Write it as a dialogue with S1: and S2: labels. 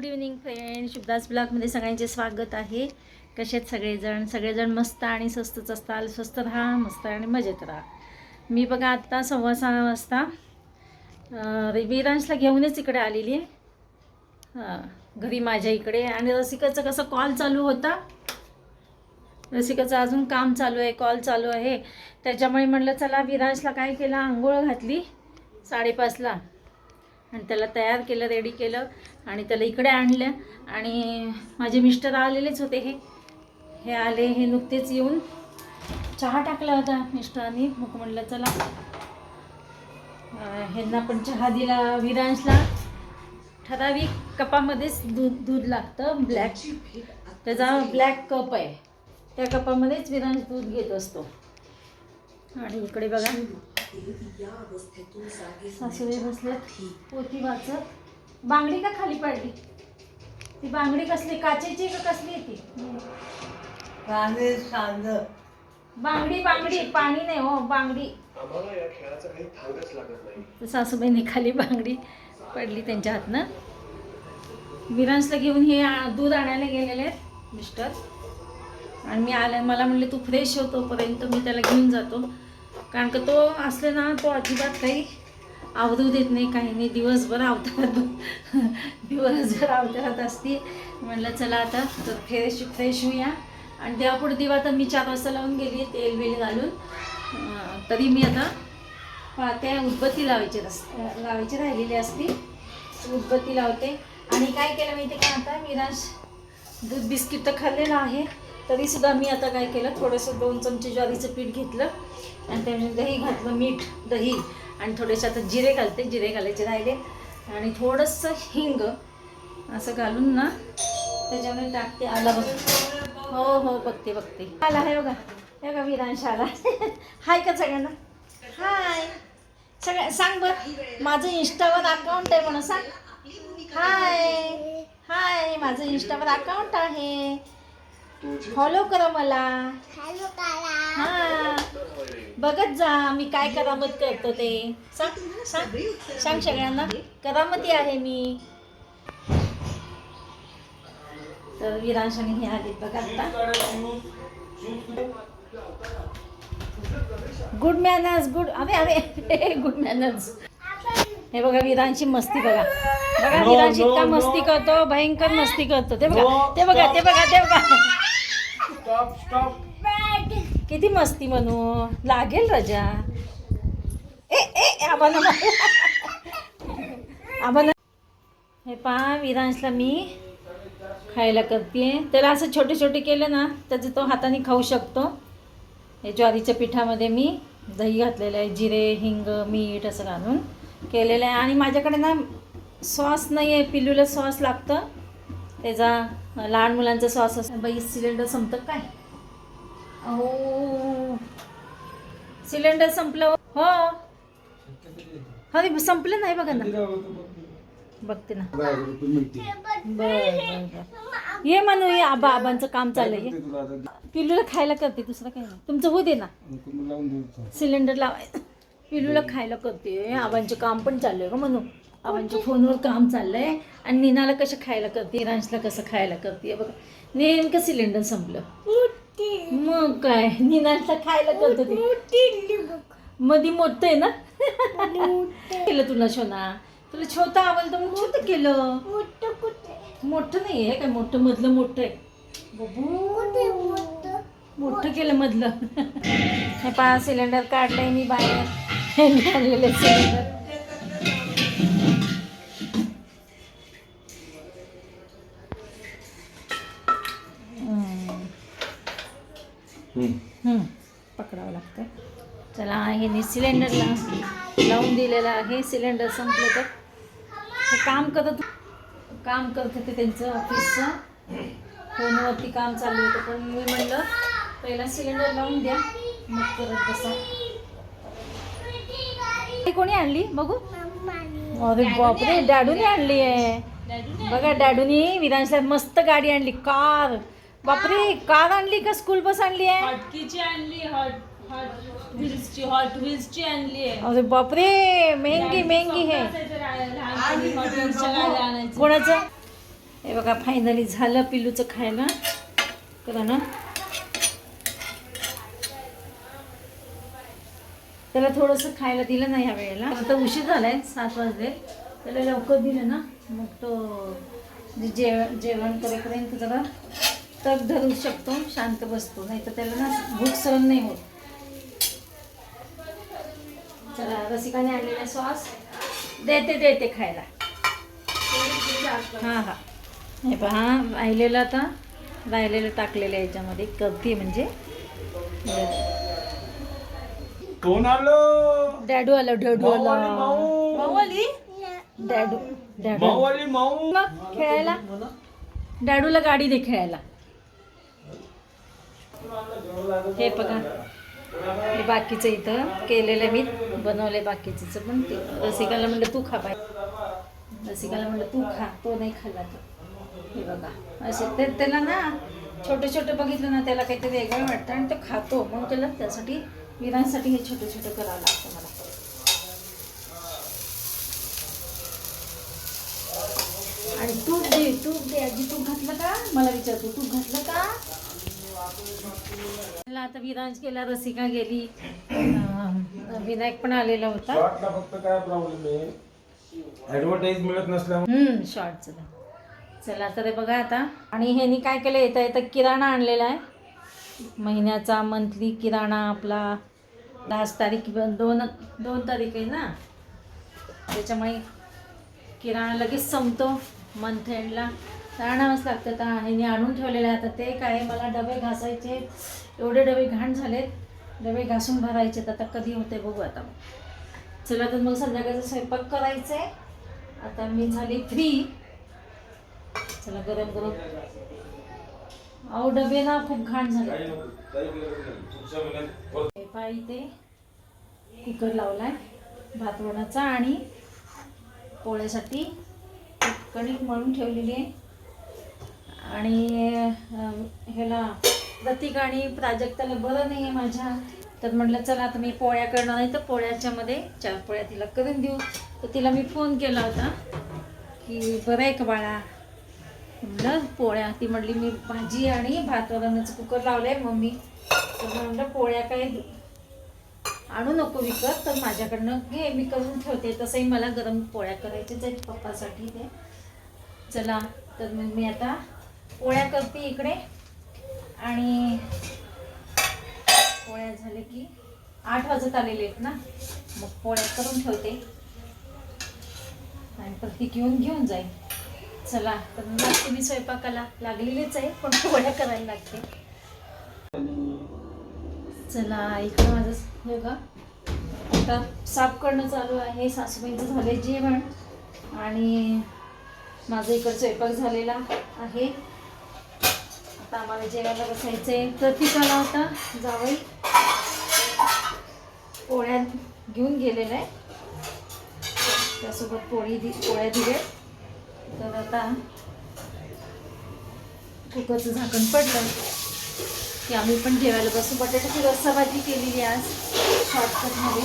S1: Good evening friend शुभदास ब्लॉगमध्ये सगळ्यांचे स्वागत आहे. कसेच सगळेजण? सगळेजण मस्त आणि स्वस्तच असताल. स्वस्त राहा मस्त आणि मजेत राहा. मी बघा आत्ता सव्वा सहा वाजता विरांशला घेऊनच इकडे आलेली हां घरी माझ्या इकडे. आणि रसिकाचं कसं कॉल चालू होता? रसिकाचं अजून काम चालू आहे कॉल चालू आहे. त्याच्यामुळे म्हटलं चला विरांशला काय केला? आंघोळ घातली साडेपाचला. आणि त्याला तयार केलं रेडी केलं आणि त्याला इकडे आणलं. आणि माझे मिस्टर आलेलेच होते हे. हे आले हे नुकतेच येऊन चहा टाकला होता मिस्टरांनी. मग म्हटलं चला. ह्यांना पण चहा दिला विरांशला. ठराविक कपामध्येच दूध दूध लागतं ब्लॅक. त्याचा ब्लॅक कप आहे. त्या कपामध्येच विरांश दूध घेत असतो. आणि इकडे बघा. सासूबाई बसल्यात पोती वाचत. बांगडी का खाली पडली? ती बांगडी कसली? काचेची का कसली आहे ती
S2: सांग
S1: बांगडी बांगडी. पाणी नाही हो बांगडी.
S3: आम्हाला या खेळाचा काही थांगच लागत नाही.
S1: तर सासूबाईंनी खाली बांगडी पडली त्यांच्या हातनं. विरांशला घेऊन हे दूध आणायला गेलेले आहेत मिस्टर. आणि मी आल्या मला म्हणले तू फ्रेश हो तोपर्यंत मी त्याला घेऊन जातो. कारण का तो असले ना तो अजिबात काही आवरू देत नाही काही नाही. दिवसभर अवतारात दिवसभर अवतारात असते. म्हणलं चला आता तर फ्रेश फ्रेश होऊया. आणि देवापुढे दिवा तर मी चार वाजता लावून गेली तेल बिल घालून. तरी मी आता पाहते उदबत्ती लावायची रस लावायची राहिलेली असती. उदबत्ती लावते. आणि काय केलं माहिती का आता? मिराज दूध बिस्किट तर खाल्लेलं आहे. तरीसुद्धा मी आता काय केलं? थोडंसं दोन चमचे ज्वारीचं पीठ घेतलं. आणि त्यामुळे दही घातलं मीठ दही आणि थोडेसे आता जिरे घालते. जिरे घालायचे राहिले. आणि थोडंसं हिंग असं घालून ना त्याच्यामध्ये टाकते. आला बघ. हो हो बघते बघते. आला आहे बघा. हे बघा विरांश आला. हाय का सगळ्यांना? हाय. सगळ्या सांग बरं. माझं इंस्टावर अकाउंट आहे म्हणून सांग. हाय. हाय माझं इंस्टावर अकाउंट आहे. फॉलो करा मला. हा. बघत जा मी काय करामत करतो ते. सांग सांग. सांग सगळ्यांना. करामती आहे मी. तर विरांश आणि हे आले बघा आता. गुड मॅनर्स गुड अरे अरे गुड मॅनर्स हे बघा विरांची मस्ती बघा. बघा
S2: no,
S1: इतका. मस्ती करतो भयंकर मस्ती करतो. ते बघा ते बघा ते बघा ते बघा. किती मस्ती म्हणू. लागेल रजा. ए ए आम्हाला आम्हाला हे पहा विरांशला मी खायला करते त्याला असं छोटे छोटे केलं ना त्याचं तो हाताने खाऊ शकतो. हे ज्वारीच्या पिठामध्ये मी दही घातलेलं आहे जिरे हिंग मीठ असं घालून. केलेलं आहे. आणि माझ्याकडे ना सॉस नाही आहे पिल्लूला सॉस लागतं. त्याचा लहान मुलांचा सॉस असतो. बाई सिलेंडर संपतं काय? अहो. सिलेंडर संपलं. हो. अरे संपलं नाही बघा ना. बघते ना. बरं ये म्हणू ये आबा आबांचं काम चाललंय ये. पिल्लूला खायला करते दुसरं नाही. तुमचं होऊ दे ना. सिलेंडर लावाय. पिल्लूला खायला करते. आबांचे काम पण चाललंय का म्हणू आबांच्या फोनवर काम चाललंय. आणि नीनाला कसं खायला करते? रांशला कसं खायला करते? बघा. नेमकं सिलेंडर संपलं. मग काय? निनाला खायला करतो मधी मोठं आहे ना? केलं तुला शोना? तुला छोटा आवडतं म्हणून छोटं केलं. मोठं नाही आहे काय? मोठं मधलं मोठं आहे. बबू. मोठं? केलं मधलं. हे पहा सिलेंडर काढलंय मी बाहेर. आणलेले सिलेंडर पकडावं लागतं चला हे सिलेंडरला लावून दिलेलं आहे. सिलेंडर संपलं तर. हे काम करत काम करत होते त्यांचं ऑफिसचं फोनवरती काम चालू होतं पण मी म्हणलं पहिला सिलेंडर लावून द्या. मग करत बसा. ही कोणी आणली? बघू. अरे बापरे डॅडूने आणली. आहे. बघा डॅडूनी विधानसभा मस्त गाडी आणली. कार. बापरे कार आणली का स्कूल बस आणली आहे?
S4: हॉटकीची आणली हॉट हॉट व्हील्सची हॉट व्हील्सची आणली आहे.
S1: अरे बापरे मेहंगी मेहंगी हे. कोणाचं? हे बघा फायनली झालं पिल्लूचं खायला. करा ना. त्याला थोडंसं खायला दिलं नाही ह्या वेळेला. आता उशीर झालाय सात वाजले. त्याला लवकर दिलं ना. मग तो जे जेवण जेवण करेपर्यंत जरा तग धरू शकतो शांत बसतो. नाही तर त्याला ना भूक सहन नाही होत. चला रसिकाने आणलेला सॉस. देते देते खायला. हां हां. हे पहा राहिलेलं आता राहिलेलं टाकलेलं याच्यामध्ये. करते म्हणजे?
S3: कोण आलं?
S1: डॅडू आलं डॅडू
S3: आली,
S1: आलं
S3: माऊ.
S1: माऊ आली डॅडू डॅडू.
S3: माऊ आली माऊ.
S1: मग खेळायला? डॅडूला गाडी दे खेळायला. हे बघा. हे बाकीचं इथं केलेलं मी. बनवलंय बाकीचं पण ते. रसिकाला म्हणलं तू खा बाय रसिकाला म्हणलं तू खा. तो नाही खाल्ला तर. हे बघा. असे ते त्याला ना छोटे छोटे बघितलं ना त्याला काहीतरी वेगळं वाटतं आणि तो खातो. मग त्याला त्यासाठी विरांसाठी हे छोटे छोटे करावं लागतं मला. आणि तूप दे तूप दे. आजी तूप घातलं का? मला विचारतो तूप घातलं का? आता विरांज गेला रसिका गेली. विनायक पण आलेला होता.
S3: शॉर्टला फक्त काय प्रॉब्लेम आहे? ऍडव्हर्टाईज मिळत नसल्यामुळे.
S1: हम्म शॉर्टचं चला. तर हे बघा आता. आणि ह्यानी काय केलं? येता येतं किराणा आणलेला आहे. महिन्याचा मंथली किराणा आपला. दहाच तारीख दोन दोन तारीख आहे ना? त्याच्यामुळे किराणा लगेच संपतो मंथ एंडला आणावंच लागतं तर मी आणून ठेवलेलं आहे. आता ते काय मला डबे घासायचे. एवढे डबे घाण झालेत. डबे घासून भरायचे तर आता कधी होते बघू आता. चला तर मग संध्याकाळचा स्वयंपाक करायचा आहे. आता मी झाली फ्री चला गरम गरम अहो डबे ना खूप घाण झाले. पहा इथे कुकर लावलाय भात वडाचा आणि पोळ्यासाठी कणिक मळून ठेवलेली आहे. आणि ह्याला प्रतीक आणि प्राजक्ताला बरं नाही आहे माझ्या. तर म्हटलं चला आता मी पोळ्या करणार आहे. तर पोळ्याच्यामध्ये चार पोळ्या तिला करून देऊ. तर तिला मी फोन केला होता की बरं आहे का बाळा? म्हटलं पोळ्या. ती म्हटली मी भाजी आणि भात वरणाचं कुकर लावलं आहे मम्मी. तर म्हटलं पोळ्या काय आणू नको विकत तर माझ्याकडनं घे मी करून ठेवते. तसंही मला गरम पोळ्या करायच्याच आहेत पप्पासाठी ते. चला तर मग मी आता पोळ्या करते इकडे. आणि पोळ्या झाले की आठ वाजत आलेले आहेत ना मग पोळ्या करून ठेवते. आणि प्रत्येक येऊन घेऊन जाईल चला तर मग मी स्वयंपाकाला लागलेलीच आहे पण पोळ्या करायला लागते. चला इकडं माझं हे का आता साफ करणं चालू आहे सासूबाईंचं झालं जेवण. आणि माझं इकडं स्वयंपाक झालेला आहे. आता आम्हाला जेवायला बसायचं आहे प्रतीकाला होता जावई पोळ्या घेऊन गेलेला आहे. त्यासोबत पोळी दि पोळ्या दिल्या. तर आता कुकरचं झाकण पडलं. की आम्ही पण जेवायला बसू. बटाट्याची रस्सा भाजी केलेली आज शॉर्टकटमध्ये